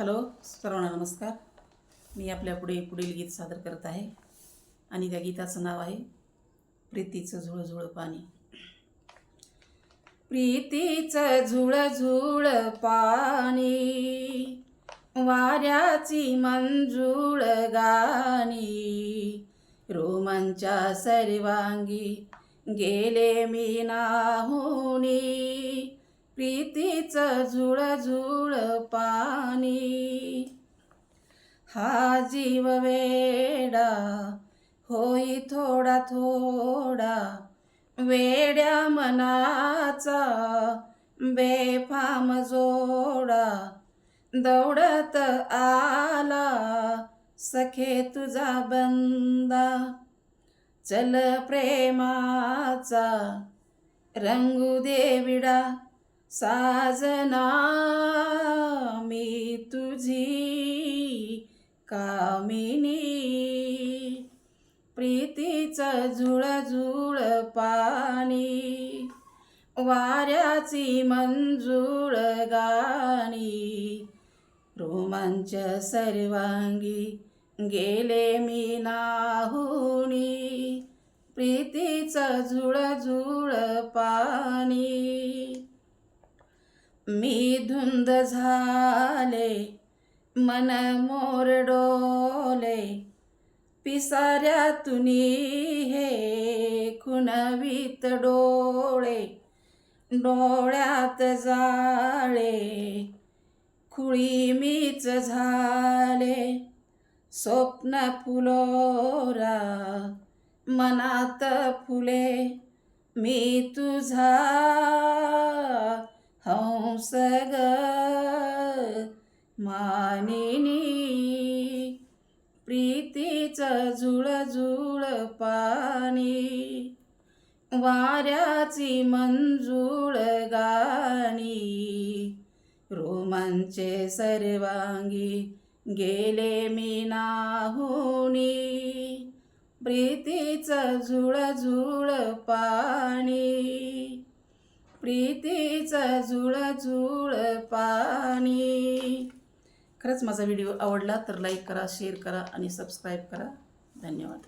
Hello सर्वांना नमस्कार. मी आपल्या पुढे पुढील गीत सादर करत आहे आणि त्या गीताचं नाव आहे प्रीतीचं झुळझुळ पाणी. प्रीतीचं झुळझुळ पाणी वाऱ्याची मंजूळ गाणी रोमांच्या सर्वांगी गेले मी नाहुनी. प्रीतीचं झुळझुळ पाणी. हा जीव वेडा होई थोडा थोडा वेड्या मनाचा बेफाम जोडा. दौडत आला सखे तुझा बंदा. चल प्रेमाचा रंगू देविडा साजना मी तुझी कामिनी. प्रीतीचं झुळझुळ पाणी वाऱ्याची मंजूळ गाणी. रोमांच सर्वांगी गेले मी नाहुनी. प्रीतीचं झुळझुळ पाणी मी धुंद झाले मन मोरडोले. डोले हे खुणवीत डोळे डोळ्यात जाळे. खुळी मीच झाले स्वप्न फुलोरा मनात फुले. मी तुझा हंस ग मानिनी प्रीतीचं झुळझुळ पाणी वाऱ्याची मंजूळ गाणी रोमांचे सर्वांगी गेले मी नाहुनी प्रीतीचं झुळझुळ पाणी. प्रीतीचं झुळझुळ पाणी. खरंच माझा व्हिडिओ आवडला तर लाईक करा शेअर करा आणि सबस्क्राईब करा. धन्यवाद.